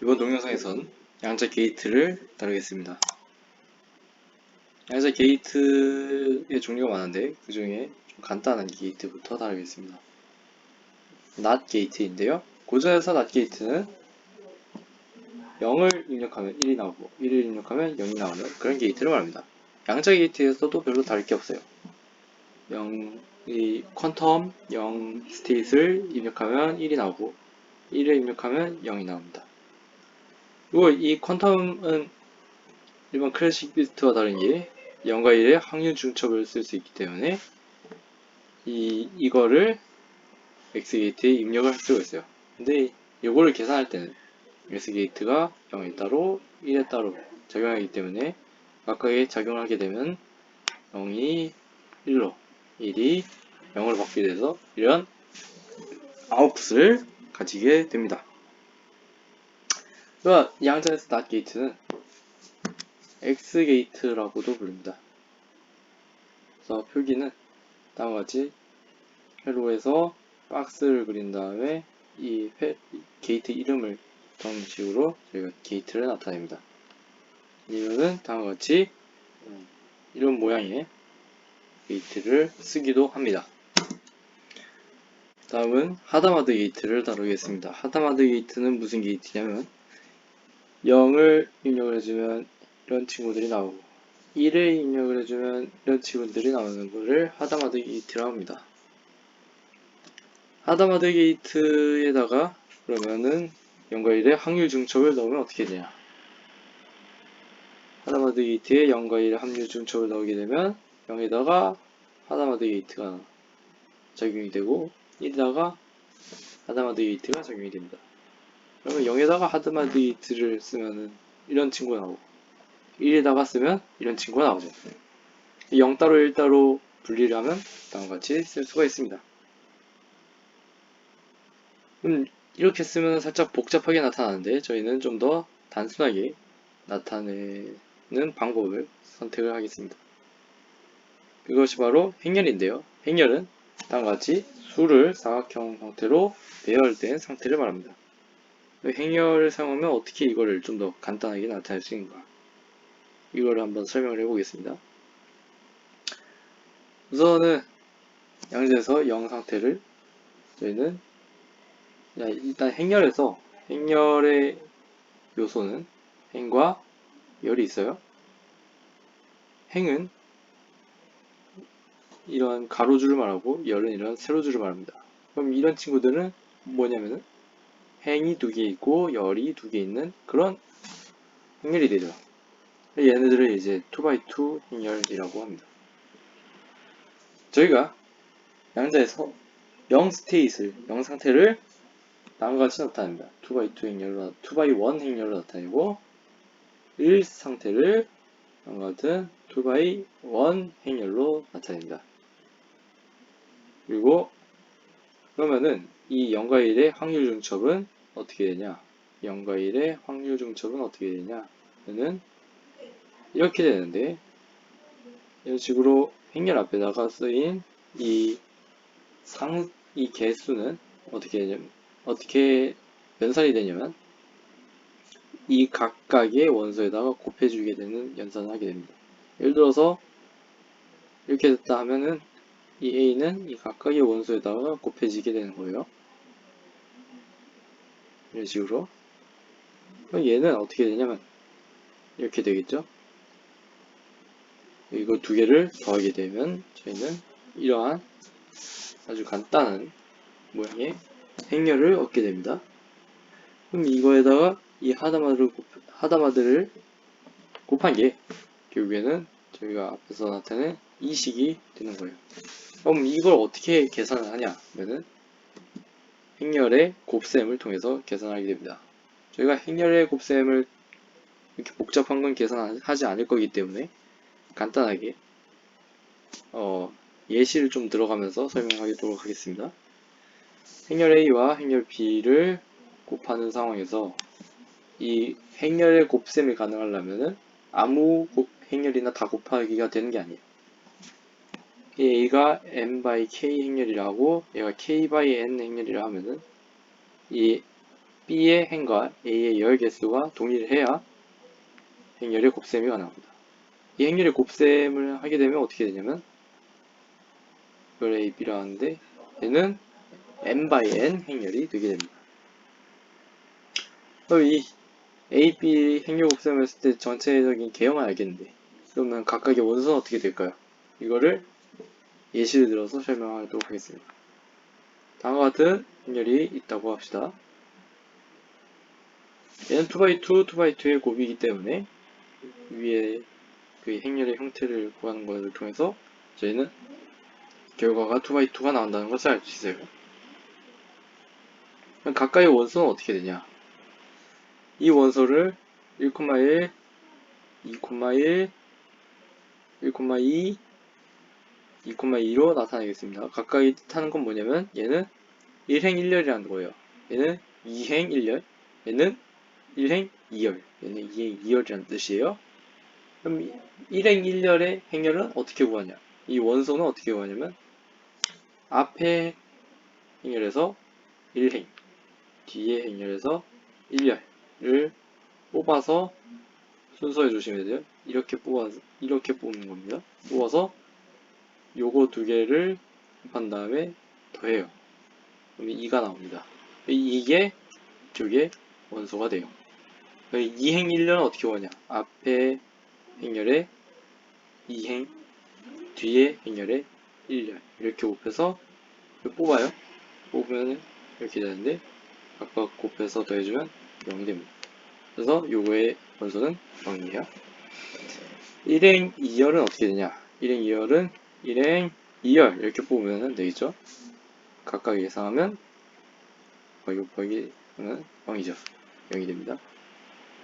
이번 동영상에선 양자 게이트를 다루겠습니다. 양자 게이트의 종류가 많은데 그 중에 좀 간단한 게이트부터 다루겠습니다. 낫 게이트인데요. 고전에서 낫 게이트는 0을 입력하면 1이 나오고 1을 입력하면 0이 나오는 그런 게이트를 말합니다. 양자 게이트에서도 별로 다를 게 없어요. 0, 이 퀀텀 0 스테이트를 입력하면 1이 나오고 1을 입력하면 0이 나옵니다. 그리고 이 퀀텀은 일반 클래식 비트와 다른 게 0과 1의 확률 중첩을 쓸 수 있기 때문에 이, 이거를 X게이트에 입력을 할 수가 있어요. 근데 이거를 계산할 때는 X게이트가 0에 따로 1에 따로 작용하기 때문에 각각에 작용하게 되면 0이 1로 1이 0으로 바뀌게 돼서 이런 아웃풋을 가지게 됩니다. 그러니까 양자에서 낫 게이트는 X 게이트라고도 부릅니다. 그래서 표기는 다음과 같이 회로에서 박스를 그린 다음에 이 회- 게이트 이름을 넣는 식으로 저희가 게이트를 나타냅니다. 이거는 다음과 같이 음, 이런 모양의 게이트를 쓰기도 합니다. 다음은 하다마드 게이트를 다루겠습니다. 하다마드 게이트는 무슨 게이트냐면 0을 입력을 해주면 이런 친구들이 나오고 1을 입력을 해주면 이런 친구들이 나오는 것을 하다마드 게이트라고 합니다. 하다마드 게이트에다가 그러면은 0과 1의 확률 중첩을 넣으면 어떻게 되냐 하다마드 게이트에 0과 1의 확률 중첩을 넣게 되면 0에다가 하다마드 게이트가 적용이 되고 1에다가 하다마드 게이트가 적용이 됩니다. 그러면 0에다가 하드마드 게이트를 쓰면은 이런 친구가 나오고 1에다가 쓰면 이런 친구가 나오죠. 0 따로 1 따로 분리를 하면 다음과 같이 쓸 수가 있습니다. 음, 이렇게 쓰면 살짝 복잡하게 나타나는데 저희는 좀 더 단순하게 나타내는 방법을 선택을 하겠습니다. 그것이 바로 행렬인데요. 행렬은 다음과 같이 수를 사각형 형태로 배열된 상태를 말합니다. 행렬을 사용하면 어떻게 이거를 좀 더 간단하게 나타낼 수 있는가 이거를 한번 설명을 해보겠습니다. 우선은 양자에서 0 상태를 저희는 자, 일단 행렬에서 행렬의 요소는 행과 열이 있어요. 행은 이런 가로줄을 말하고 열은 이런 세로줄을 말합니다. 그럼 이런 친구들은 뭐냐면은 행이 두 개 있고 열이 두 개 있는 그런 행렬이 되죠. 얘네들을 이제 2x2 행렬이라고 합니다. 저희가 양자에서 0 스테이트를 0 상태를 다음과 같이 나타냅니다. 2x2 행렬로 2x1 행렬로 나타내고 1 상태를 다음과 같은 2x1 행렬로 나타냅니다. 그리고 그러면은 이 0과 1의 확률 중첩은 어떻게 되냐? 0과 1의 확률 중첩은 어떻게 되냐? 는 이렇게 되는데 이런 식으로 행렬 앞에다가 쓰인 이 상, 이 개수는 어떻게 되냐면 어떻게 연산이 되냐면 이 각각의 원소에다가 곱해주게 되는 연산을 하게 됩니다. 예를 들어서 이렇게 됐다 하면은 이 a는 이 각각의 원소에다가 곱해지게 되는 거예요. 이런 식으로. 그럼 얘는 어떻게 되냐면 이렇게 되겠죠. 이거 두 개를 더하게 되면 저희는 이러한 아주 간단한 모양의 행렬을 얻게 됩니다. 그럼 이거에다가 이 하다마드를, 곱, 하다마드를 곱한 게 결국에는 저희가 앞에서 나타낸 이 식이 되는 거예요. 그럼 이걸 어떻게 계산을 하냐? 하면은 행렬의 곱셈을 통해서 계산하게 됩니다. 저희가 행렬의 곱셈을 이렇게 복잡한 건 계산하지 않을 거기 때문에 간단하게 어, 예시를 좀 들어가면서 설명하도록 하겠습니다. 행렬 A와 행렬 B를 곱하는 상황에서 이 행렬의 곱셈이 가능하려면은 아무 곱- 행렬이나 다 곱하기가 되는 게 아니에요. 이 A가 n by k 행렬이라고 얘가 k by n 행렬이라 하면은 이 B의 행과 A의 열 개수가 동일해야 행렬의 곱셈이 가능합니다. 이 행렬의 곱셈을 하게 되면 어떻게 되냐면 이걸 A, B라 하는데 얘는 n by n 행렬이 되게 됩니다. 그럼 이 A, B 행렬 곱셈을 했을 때 전체적인 개형을 알겠는데 그러면 각각의 원소는 어떻게 될까요? 이거를 예시를 들어서 설명하도록 하겠습니다. 다음과 같은 행렬이 있다고 합시다. 얘는 2x2, 2x2의 곱이기 때문에 위에 그 행렬의 형태를 구하는 것을 통해서 저희는 결과가 2x2가 나온다는 것을 알 수 있어요. 그럼 각각의 원소는 어떻게 되냐? 이 원소를 1,1, 2,1, 1,2, 2,2로 나타내겠습니다. 각각이 뜻하는 건 뭐냐면 얘는 1행 1열이라는 거예요. 얘는 2행 1열, 얘는 1행 2열, 얘는 2행 2열이라는 뜻이에요. 그럼 1행 1열의 행렬은 어떻게 구하냐? 이 원소는 어떻게 구하냐면 앞에 행렬에서 1행, 뒤에 행렬에서 1열을 뽑아서 순서에 조심해야 돼요. 이렇게 뽑아 이렇게 뽑는 겁니다. 뽑아서 요거 두 개를 한 다음에 더해요. 그럼 2가 나옵니다. 이게 이쪽에 원소가 돼요. 2행 1렬은 어떻게 구하냐? 앞에 행렬에 2행, 뒤에 행렬에 1렬 이렇게 곱해서 뽑아요. 뽑으면 이렇게 되는데 각각 곱해서 더해주면 0이 됩니다. 그래서 요거의 원소는 0이에요. 1행 2열은 어떻게 되냐? 1행 2열은 1행 2열 이렇게 뽑으면 되겠죠? 각각 예상하면 거기 곱하기 는 0이죠. 0이 됩니다.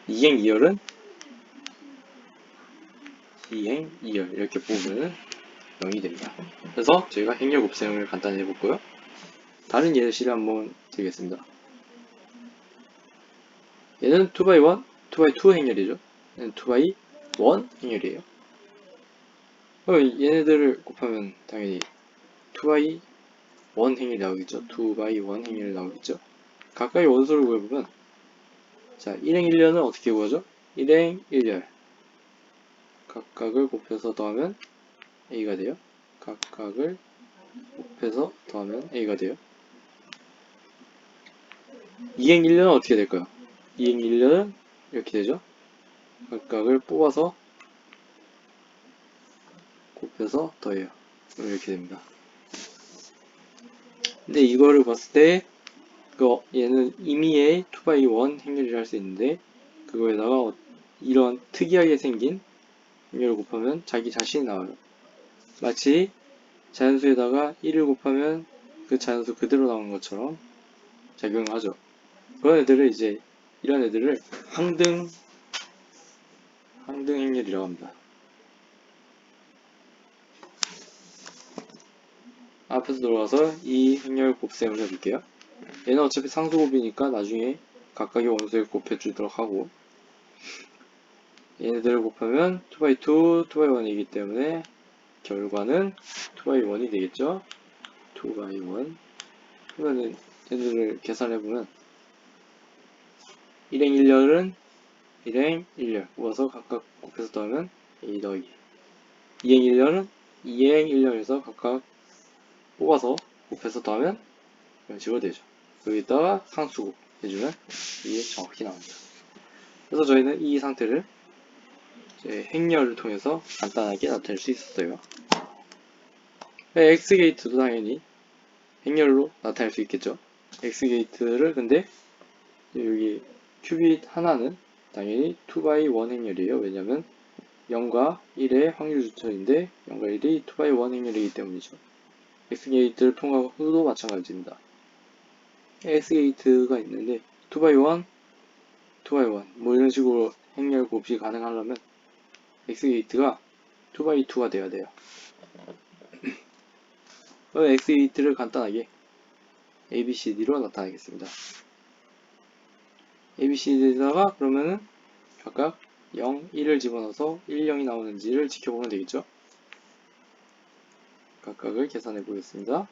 2행 2열은 2행 2열 이렇게 뽑으면 0이 됩니다. 그래서 저희가 행렬 곱셈을 간단히 해볼고요. 다른 예시를 한번 드리겠습니다. 얘는 2x1, 2x2 행렬이죠. 얘는 2x1 행렬이에요. 그럼 얘네들을 곱하면 당연히 2x1 행렬이 나오겠죠. 2x1 행렬이 나오겠죠. 각각의 원소를 구해보면 자 1행 1렬은 어떻게 구하죠? 1행 1렬 각각을 곱해서 더하면 a가 돼요. 각각을 곱해서 더하면 a가 돼요. 2행 1렬은 어떻게 될까요? 2행 1렬은 이렇게 되죠. 각각을 뽑아서 곱해서 더해요. 그럼 이렇게 됩니다. 근데 이거를 봤을 때그 얘는 임의의 2x1 행렬이라 할 수 있는데 그거에다가 어- 이런 특이하게 생긴 행렬을 곱하면 자기 자신이 나와요. 마치 자연수에다가 1을 곱하면 그 자연수 그대로 나오는 것처럼 작용을 하죠. 그런 애들을 이제 이런 애들을 항등 항등 행렬이라고 합니다. 앞에서 들어가서 이 행렬 곱셈을 해볼게요. 얘는 어차피 상수곱이니까 나중에 각각의 원소에 곱해주도록 하고 얘네들을 곱하면 2x2, 2x1이기 때문에 결과는 2x1이 되겠죠? 2x1 그러면은 얘네들을 계산해보면 1행 1렬은 1행 1렬 모아서 각각 곱해서 더하면 A 더하기 2행 1렬은 2행 1렬에서 각각 뽑아서 곱해서 더하면 이런 식으로 되죠. 여기다가 상수곱 해주면 이게 정확히 나옵니다. 그래서 저희는 이 상태를 행렬을 통해서 간단하게 나타낼 수 있었어요. X게이트도 당연히 행렬로 나타낼 수 있겠죠. X게이트를 근데 여기 큐빗 하나는 당연히 2x1 행렬이에요. 왜냐면 0과 1의 확률 주천인데 0과 1이 2x1 행렬이기 때문이죠. X게이트를 통과한 후도 마찬가지입니다. S게이트가 있는데 2x1, 2x1 뭐 이런 식으로 행렬 곱이 가능하려면 X게이트가 2x2가 돼야 돼요. X게이트를 간단하게 ABCD로 나타내겠습니다. ABCD에다가 그러면은 각각 0, 1을 집어넣어서 1, 0이 나오는지를 지켜보면 되겠죠. 각각을 계산해 보겠습니다.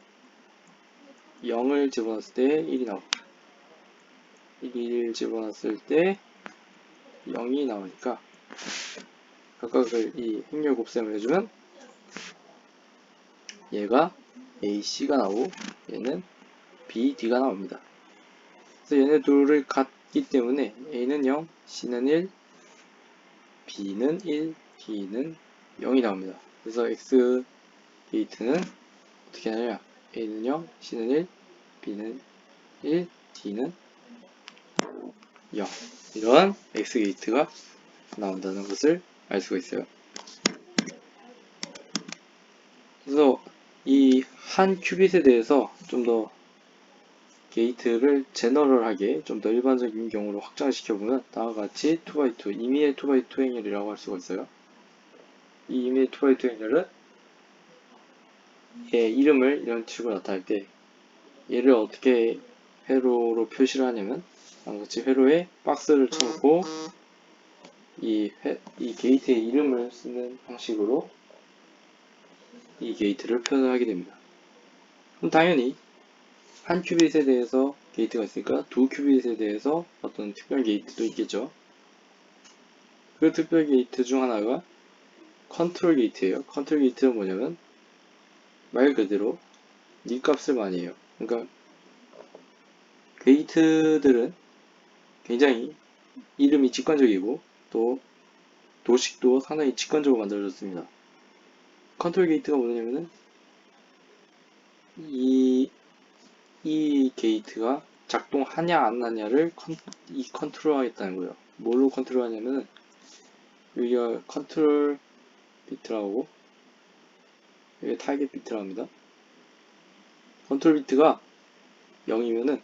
0을 집어넣었을 때 1이 나옵니다. 1을 집어넣었을 때 0이 나오니까 각각을 이 행렬 곱셈을 해주면 얘가 AC가 나오고 얘는 BD가 나옵니다. 그래서 얘네 둘을 같기 때문에 A는 0, C는 1, B는 1, D는 0이 나옵니다. 그래서 X 게이트는 어떻게 하냐면 A는 0, C는 1, B는 1, D는 0 이런 X 게이트가 나온다는 것을 알 수가 있어요. 그래서 이 한 큐빗에 대해서 좀 더 게이트를 제너럴하게 좀 더 일반적인 경우로 확장시켜 보면 다음과 같이 2x2 임의의 2x2 행렬이라고 할 수가 있어요. 이 임의의 2x2 행렬은 얘 이름을 이런 식으로 나타낼 때 얘를 어떻게 회로로 표시를 하냐면 같이 회로에 박스를 쳐놓고 이, 회, 이 게이트의 이름을 쓰는 방식으로 이 게이트를 표현하게 됩니다. 그럼 당연히 한 큐빗에 대해서 게이트가 있으니까 두 큐빗에 대해서 어떤 특별 게이트도 있겠죠. 그 특별 게이트 중 하나가 컨트롤 게이트예요. 컨트롤 게이트는 뭐냐면 말 그대로 니 값을 많이 해요. 그러니까 게이트들은 굉장히 이름이 직관적이고 또 도식도 상당히 직관적으로 만들어졌습니다. 컨트롤 게이트가 뭐냐면은 이, 이 게이트가 작동하냐 안 하냐를 컨, 이 컨트롤 하겠다는 거예요. 뭘로 컨트롤 하냐면은 여기가 컨트롤 비트라고 여기 타겟 비트라 합니다. 컨트롤 비트가 0이면은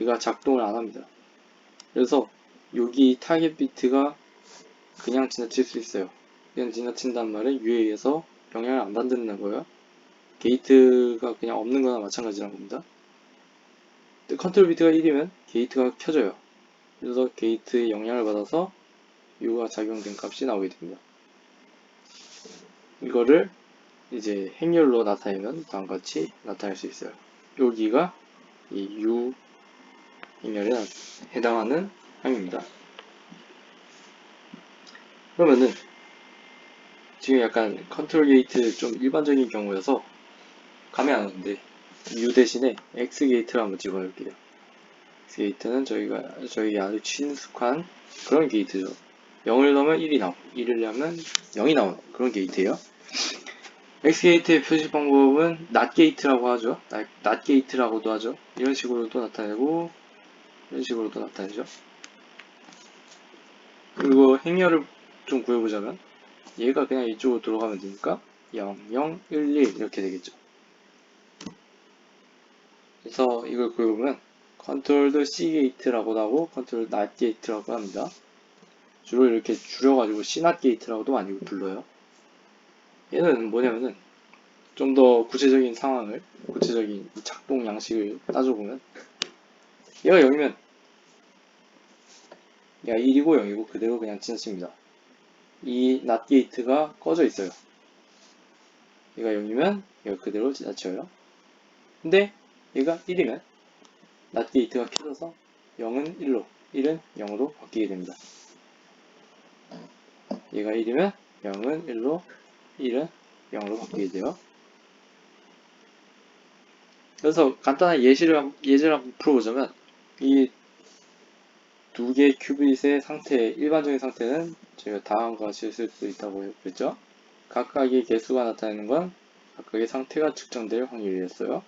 얘가 작동을 안 합니다. 그래서 여기 타겟 비트가 그냥 지나칠 수 있어요. 그냥 지나친단 말은 UA에서 영향을 안 받는 거예요. 게이트가 그냥 없는 거나 마찬가지란 겁니다. 컨트롤 비트가 1이면 게이트가 켜져요. 그래서 게이트의 영향을 받아서 U가 작용된 값이 나오게 됩니다. 이거를 이제 행렬로 나타내면 다음과 같이 나타낼 수 있어요. 여기가 이 U 행렬에 해당하는 항입니다. 그러면은 지금 약간 컨트롤 게이트 좀 일반적인 경우여서 감이 안 오는데 U 대신에 X 게이트를 한번 집어볼게요. X 게이트는 저희가 저희 아주 친숙한 그런 게이트죠. 0을 넣으면 1이 나오고 1을 넣으면 0이 나오는 그런 게이트예요. X 게이트의 표시 방법은 not 게이트라고 하죠. not, not 게이트라고도 하죠. 이런 식으로도 나타내고 이런 식으로도 나타내죠. 그리고 행렬을 좀 구해보자면 얘가 그냥 이쪽으로 들어가면 되니까 0, 0, 1, 1 이렇게 되겠죠. 그래서 이걸 구해보면 컨트롤드 C 게이트라고도 하고 컨트롤 not 게이트라고 합니다. 주로 이렇게 줄여가지고 C not 게이트라고도 많이 불러요. 얘는 뭐냐면은 좀 더 구체적인 상황을 구체적인 작동 양식을 따져보면 얘가 0이면 얘가 1이고 0이고 그대로 그냥 지나칩니다. 이 not 게이트가 꺼져 있어요. 얘가 0이면 얘가 그대로 지나쳐요. 근데 얘가 1이면 not 게이트가 켜져서 0은 1로 1은 0으로 바뀌게 됩니다. 얘가 1이면 0은 1로 1은 0으로 바뀌게 돼요. 그래서 간단한 예시를, 한- 예제를 한번 풀어보자면 이 두 개의 큐빗의 상태, 일반적인 상태는 저희가 다음과 같이 쓸 수 있다고 했죠. 각각의 개수가 나타내는 건 각각의 상태가 측정될 확률이었어요.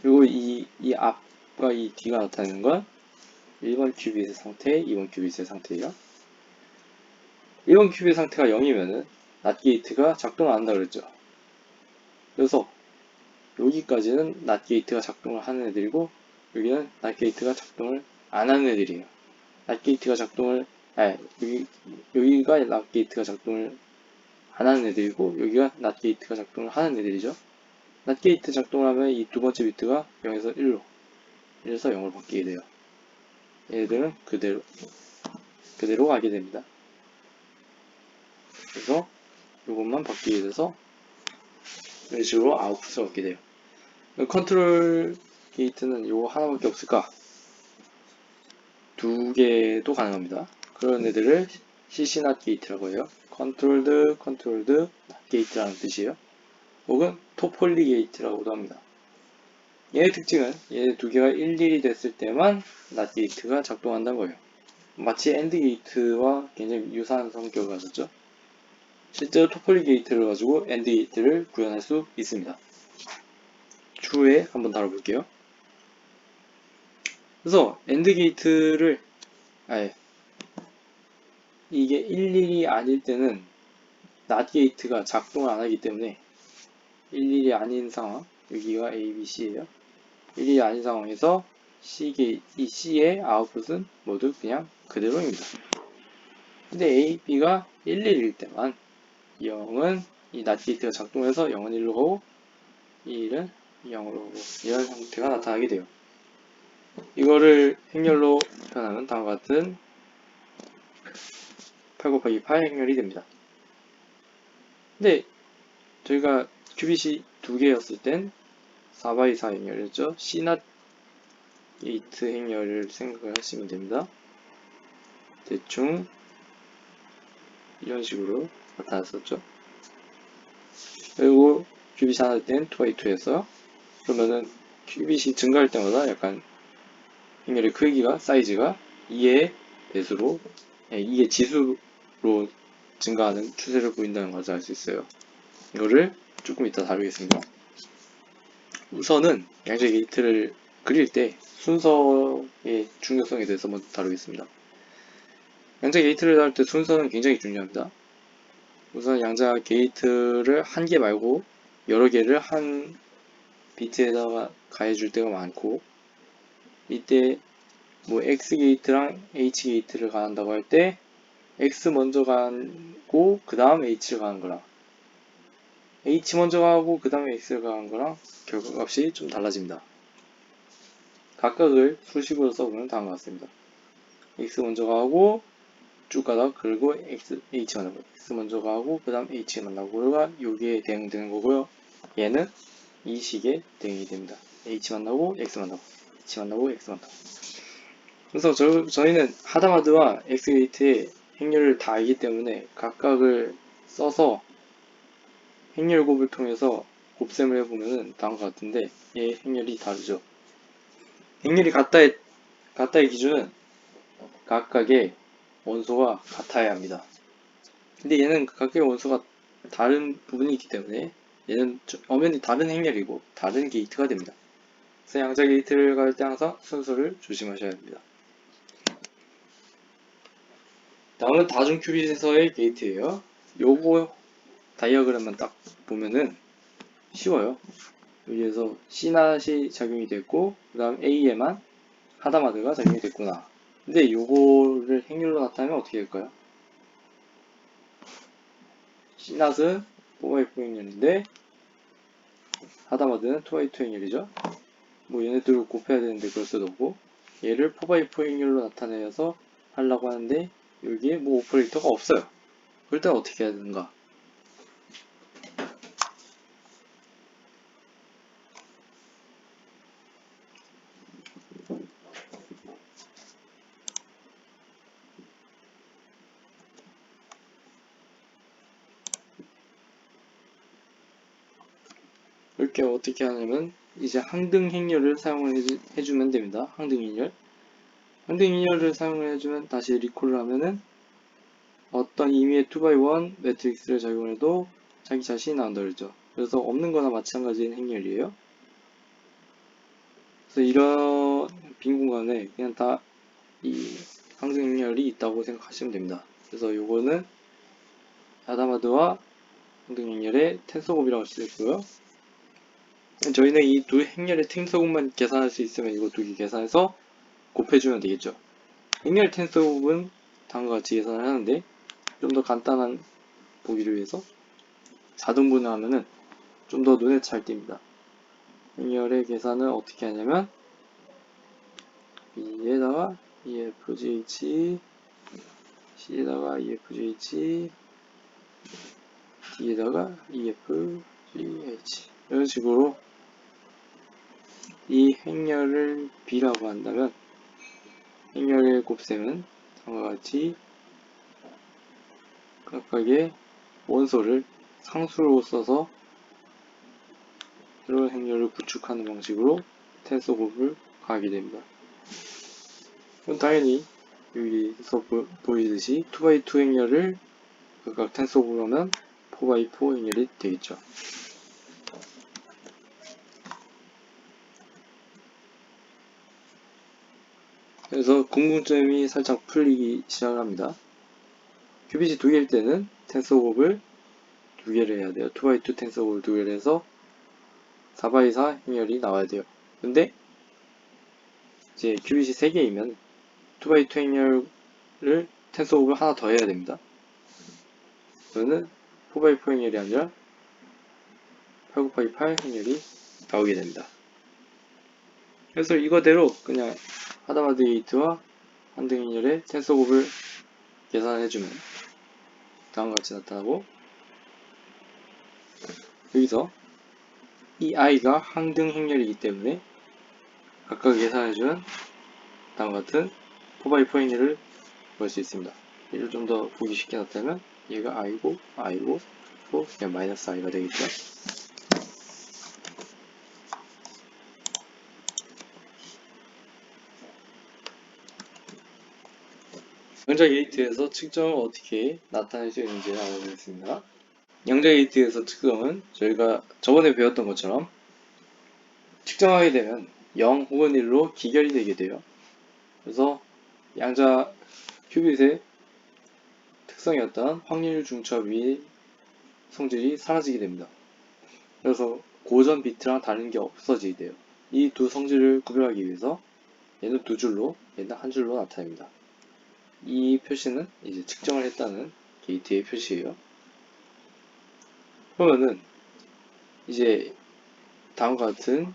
그리고 이, 이 앞과 이 뒤가 나타내는 건 1번 큐빗의 상태, 2번 큐빗의 상태예요. 1번 큐빗 상태가 0이면은 낫 게이트가 작동 안 한다 그랬죠. 그래서 여기까지는 낫 게이트가 작동을 하는 애들이고 여기는 낫 게이트가 작동을 안 하는 애들이에요. 낫 게이트가 작동을 아 여기 여기가 낫 게이트가 작동을 안 하는 애들이고 여기가 낫 게이트가 작동을 하는 애들이죠. 낫 게이트 작동을 하면 이 두 번째 비트가 0에서 1로 1에서 0으로 바뀌게 돼요. 얘들은 그대로 그대로 가게 됩니다. 그래서 이것만 바뀌게 돼서 이런 식으로 아웃풋을 얻게 돼요. 컨트롤 게이트는 요거 하나밖에 없을까? 두 개도 가능합니다. 그런 애들을 CC not 게이트라고 해요. controlled not 게이트라는 뜻이에요. 혹은 토폴리 게이트라고도 합니다. 얘의 특징은 얘 두 개가 일일이 됐을 때만 not 게이트가 작동한다는 거예요. 마치 AND 게이트와 굉장히 유사한 성격을 가졌죠. 실제로 토폴리 게이트를 가지고 AND 게이트를 구현할 수 있습니다. 추후에 한번 다뤄볼게요. 그래서 AND 게이트를 아예 이게 일일이 아닐 때는 NOT 게이트가 작동을 안 하기 때문에 일일이 아닌 상황 여기가 A, B, C예요. 일일이 아닌 상황에서 C 게이 이 C의 아웃풋은 모두 그냥 그대로입니다. 근데 A, B가 11일 때만 0은 이 NOT 게이트가 작동해서 0은 1로 가고 1은 0으로 가고 이런 형태가 나타나게 돼요. 이거를 행렬로 표현하면 다음과 같은 8 곱하기 8 행렬이 됩니다. 근데 저희가 큐빗이 두 개였을 땐 4x 4 행렬이었죠. C낫 게이트 행렬을 생각을 하시면 됩니다. 대충 이런 식으로 나타났었죠. 그리고 큐빗이 하나 땐 2x2에서 그러면은 큐빗이 증가할 때마다 약간 행렬의 크기가 사이즈가 2의 배수로 2의 지수로 증가하는 추세를 보인다는 것을 알 수 있어요. 이거를 조금 이따 다루겠습니다. 우선은 양자 게이트를 그릴 때 순서의 중요성에 대해서 먼저 다루겠습니다. 양자 게이트를 다룰 때 순서는 굉장히 중요합니다. 우선 양자 게이트를 한 개 말고 여러 개를 한 비트에다가 가해줄 때가 많고 이때 뭐 X 게이트랑 H 게이트를 가한다고 할 때 X 먼저 가고 그 다음 H를 가는 거랑 H 먼저 가고 그 다음에 X를 가는 거랑 결과값이 좀 달라집니다. 각각을 수식으로 써보면 다음과 같습니다. X 먼저 가고 쭉 가다가 그리고 X, H 만나고 X 먼저 가고 그 다음 H 만나고 가 여기에 대응되는 거고요. 얘는 이 식에 대응이 됩니다. H 만나고 X 만나고 H 만나고 X 만나고 그래서 저, 저희는 하다마드와 X게이트의 행렬을 다 알기 때문에 각각을 써서 행렬 곱을 통해서 곱셈을 해보면 다음 과 같은데 얘 행렬이 다르죠. 행렬이 같다의, 같다의 기준은 각각의 원소가 같아야 합니다. 근데 얘는 각각의 원소가 다른 부분이 있기 때문에 얘는 엄연히 다른 행렬이고 다른 게이트가 됩니다. 그래서 양자 게이트를 갈 때 항상 순서를 조심하셔야 합니다. 다음은 다중 큐빗에서의 게이트예요. 요거 다이어그램만 딱 보면은 쉬워요. 여기에서 C낫이 작용이 됐고 그 다음 A에만 하다마드가 작용이 됐구나. 근데 요거를 행렬로 나타내면 어떻게 될까요? C낫은 4x4 행렬인데 하다마드는 2x2 행렬이죠. 뭐 얘네들을 곱해야 되는데 그럴 수도 없고 얘를 4x4 행렬로 나타내서 하려고 하는데 여기에 뭐 오퍼레이터가 없어요. 그럴 때는 어떻게 해야 되는가? 이렇게 어떻게 하냐면 이제 항등 행렬을 사용을 해주, 면 됩니다. 항등 행렬. 항등 행렬을 사용을 해주면 다시 리콜을 하면은 어떤 임의의 2x1 매트릭스를 작용해도 자기 자신이 나온다 그랬죠. 그래서 없는 거나 마찬가지인 행렬이에요. 그래서 이런 빈 공간에 그냥 다 이 항등 행렬이 있다고 생각하시면 됩니다. 그래서 요거는 아다마드와 항등 행렬의 텐서곱이라고 있고요. 저희는 이 두 행렬의 텐서곱만 계산할 수 있으면 이거 두 개 계산해서 곱해주면 되겠죠. 행렬 텐서곱은 다음과 같이 계산을 하는데 좀 더 간단한 보기를 위해서 4등분을 하면은 좀 더 눈에 잘 띕니다. 행렬의 계산을 어떻게 하냐면 B에다가 EFGH C에다가 EFGH D에다가 EFGH 이런 식으로 이 행렬을 B라고 한다면 행렬의 곱셈은 다음과 같이 각각의 원소를 상수로 써서 이런 행렬을 구축하는 방식으로 텐서 곱을 가하게 됩니다. 그럼 당연히 여기서 보, 보이듯이 2x2 행렬을 각각 곱을 하면 4x4 행렬이 되겠죠. 그래서 궁금점이 살짝 풀리기 시작을 합니다. 큐빗이 두 개일 때는 텐서 곱을 두 개를 해야 돼요. 2x2 텐서 곱을 두 개를 해서 4x4 행렬이 나와야 돼요. 근데 이제 큐빗이 3개이면 2x2 행렬을 텐서 곱을 하나 더 해야 됩니다. 그러면 4x4 행렬이 아니라 8 곱하기 8 행렬이 나오게 됩니다. 그래서 이거대로 그냥 하다마드 게이트와 한등 행렬의 텐서 곱을 계산해주면 다음과 같이 나타나고 여기서 이 i가 항등 행렬이기 때문에 각각 계산해주면 다음과 같은 4x4 행렬을 볼 수 있습니다. 이를 좀 더 보기 쉽게 나타내면 얘가 i고 i고 또 그냥 마이너스 i가 되겠죠. 영자 게이트에서 측정을 어떻게 나타낼 수 있는지 알아보겠습니다. 영자 게이트에서 측정은 저희가 저번에 배웠던 것처럼 측정하게 되면 0 혹은 1로 기결이 되게 돼요. 그래서 양자 큐빗의 특성이었던 확률 중첩이 성질이 사라지게 됩니다. 그래서 고전 비트랑 다른 게 없어지게 돼요. 이 두 성질을 구별하기 위해서 얘는 두 줄로, 얘는 한 줄로 나타냅니다. 이 표시는 이제 측정을 했다는 게이트의 표시예요. 그러면은 이제 다음과 같은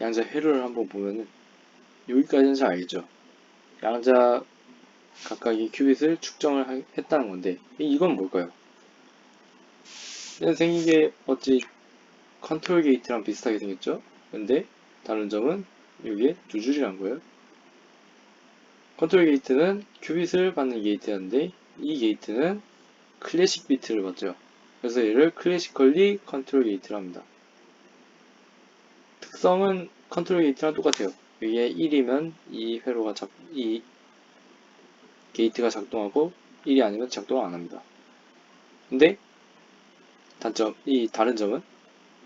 양자 회로를 한번 보면은 여기까지는 잘 알겠죠. 양자 각각의 큐빗을 측정을 하- 했다는 건데 이건 뭘까요? 얘는 생긴 게 어찌 컨트롤 게이트랑 비슷하게 생겼죠? 근데 다른 점은 여기에 두 줄이란 거예요. 컨트롤 게이트는 큐빗을 받는 게이트였는데 이 게이트는 클래식 비트를 받죠. 그래서 얘를 클래시컬리 컨트롤 게이트를 합니다. 특성은 컨트롤 게이트랑 똑같아요. 여기에 1이면 이 회로가 작, 이 게이트가 작동하고 1이 아니면 작동을 안 합니다. 근데 단점, 이 다른 점은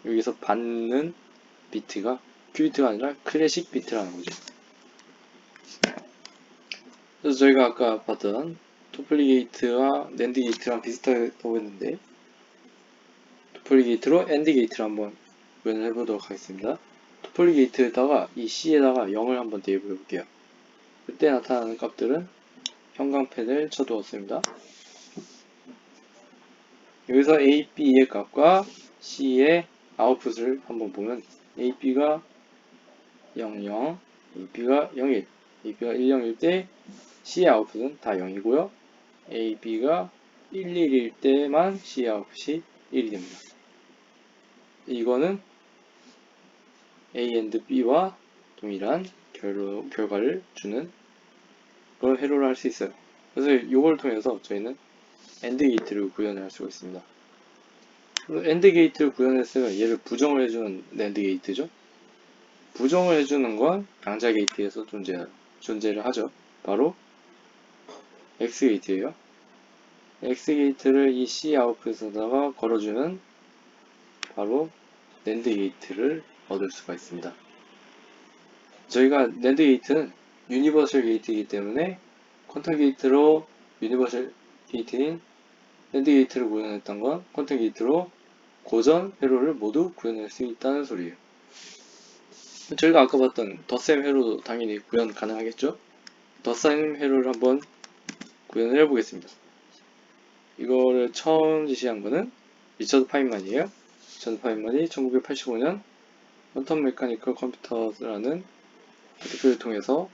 여기서 받는 비트가 큐비트가 아니라 클래식 비트라는 거죠. 그래서 저희가 아까 봤던 토플리 게이트와 랜드 게이트랑 비슷하다고 했는데 토플리 게이트로 엔드 게이트를 한번 구현을 해보도록 하겠습니다. 토플리 게이트에다가 이 C에다가 0을 한번 대입해 볼게요. 그때 나타나는 값들은 형광펜을 쳐두었습니다. 여기서 A, B의 값과 C의 아웃풋을 한번 보면 A, B가 0, 0, A, B가 0, 1, A, B가 1, 0일 때 C의 아웃풋은 다 0이고요. A, B가 1, 1일 때만 C의 아웃풋이 1이 됩니다. 이거는 A and B와 동일한 결, 결과를 주는 그런 회로를 할 수 있어요. 그래서 이걸 통해서 저희는 AND 게이트를 구현을 할 수가 있습니다. AND 게이트를 구현했으면 얘를 부정을 해주는 NAND 게이트죠. 부정을 해주는 건 양자 게이트에서 존재, 존재를 하죠. 바로 X 게이트예요. X 게이트를 이 C 아웃풋에다가 걸어주면 바로 NAND 게이트를 얻을 수가 있습니다. 저희가 NAND 게이트는 유니버설 게이트이기 때문에 퀀텀 게이트로 유니버설 게이트인 NAND 게이트를 구현했던 건 퀀텀 게이트로 고전 회로를 모두 구현할 수 있다는 소리예요. 저희가 아까 봤던 덧셈 회로도 당연히 구현 가능하겠죠? 덧셈 회로를 한번 구현을 해보겠습니다. 이거를 처음 지시한 거는 리처드 파인만이에요. 리처드 파인만이 1985년 퀀텀 메카니컬 컴퓨터라는 아티클을 통해서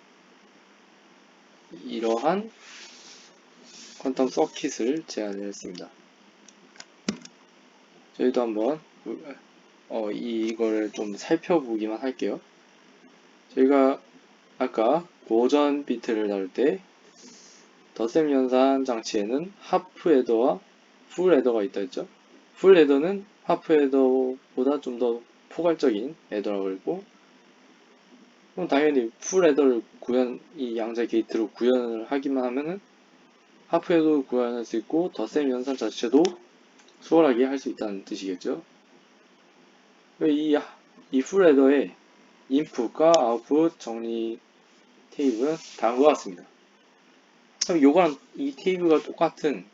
이러한 퀀텀 서킷을 제안을 했습니다. 저희도 한번 어, 이거를 좀 살펴보기만 할게요. 저희가 아까 고전 비트를 다룰 때 덧셈 연산 장치에는 하프 헤더와 풀 헤더가 있다 했죠. 풀 헤더는 하프 헤더보다 좀 더 포괄적인 헤더라고 했고 그럼 당연히 풀 헤더를 구현 이 양자 게이트로 구현을 하기만 하면은 하프 헤더를 구현할 수 있고 덧셈 연산 자체도 수월하게 할 수 있다는 뜻이겠죠. 이, 이 풀 헤더의 인풋과 아웃풋 정리 테이블은 다음과 같습니다. 그럼 요거랑 이 테이블과 똑같은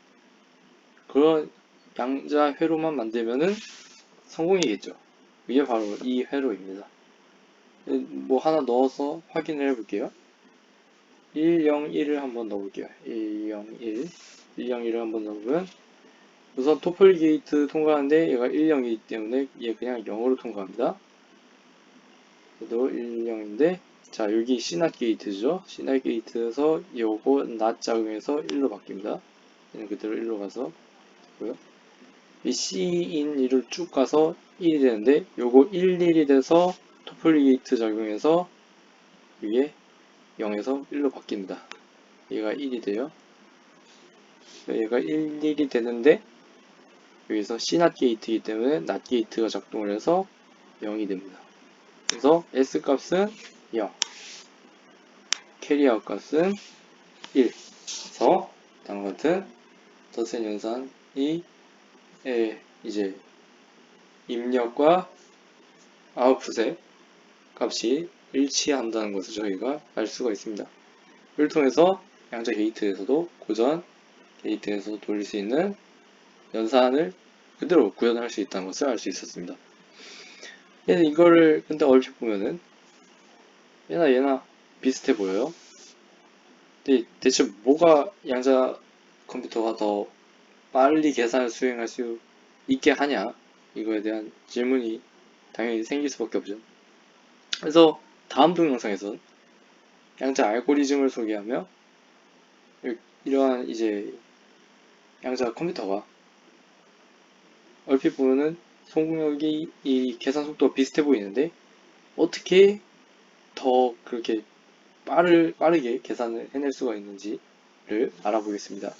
그런 양자 회로만 만들면은 성공이겠죠. 이게 바로 이 회로입니다. 뭐 하나 넣어서 확인을 해볼게요. 101을 한번 넣어볼게요. 101, 101을 한번 넣으면 우선 토플 게이트 통과하는데 얘가 10이기 때문에 얘 그냥 0으로 통과합니다. 얘도 10인데 자 여기 C낫 게이트죠. C낫 게이트에서 요거 낫 작용해서 1로 바뀝니다. 얘는 그대로 1로 가서 고요. 이 C인 1을 쭉 가서 1이 되는데 요거 1, 1이 돼서 토플 게이트 작용해서 이게 0에서 1로 바뀝니다. 얘가 1이 돼요. 얘가 1, 1이 되는데 여기서 C낫 게이트이기 때문에 낫 게이트가 작동을 해서 0이 됩니다. 그래서 S 값은 0, 캐리아웃 값은 1. 그래서 다음과 같은 덧셈 연산이 에, 이제 입력과 아웃풋의 값이 일치한다는 것을 저희가 알 수가 있습니다. 이를 통해서 양자 게이트에서도 고전 게이트에서도 돌릴 수 있는 연산을 그대로 구현할 수 있다는 것을 알 수 있었습니다. 얘는 이거를 근데 얼핏 보면은 얘나 얘나 비슷해 보여요. 근데 대체 뭐가 양자 컴퓨터가 더 빨리 계산을 수행할 수 있게 하냐 이거에 대한 질문이 당연히 생길 수밖에 없죠. 그래서 다음 동영상에서는 양자 알고리즘을 소개하며 이러한 이제 양자 컴퓨터가 얼핏 보면은 성공력이 이 계산 속도가 비슷해 보이는데 어떻게 더 그렇게 빠를, 빠르게 계산을 해낼 수가 있는지를 알아보겠습니다.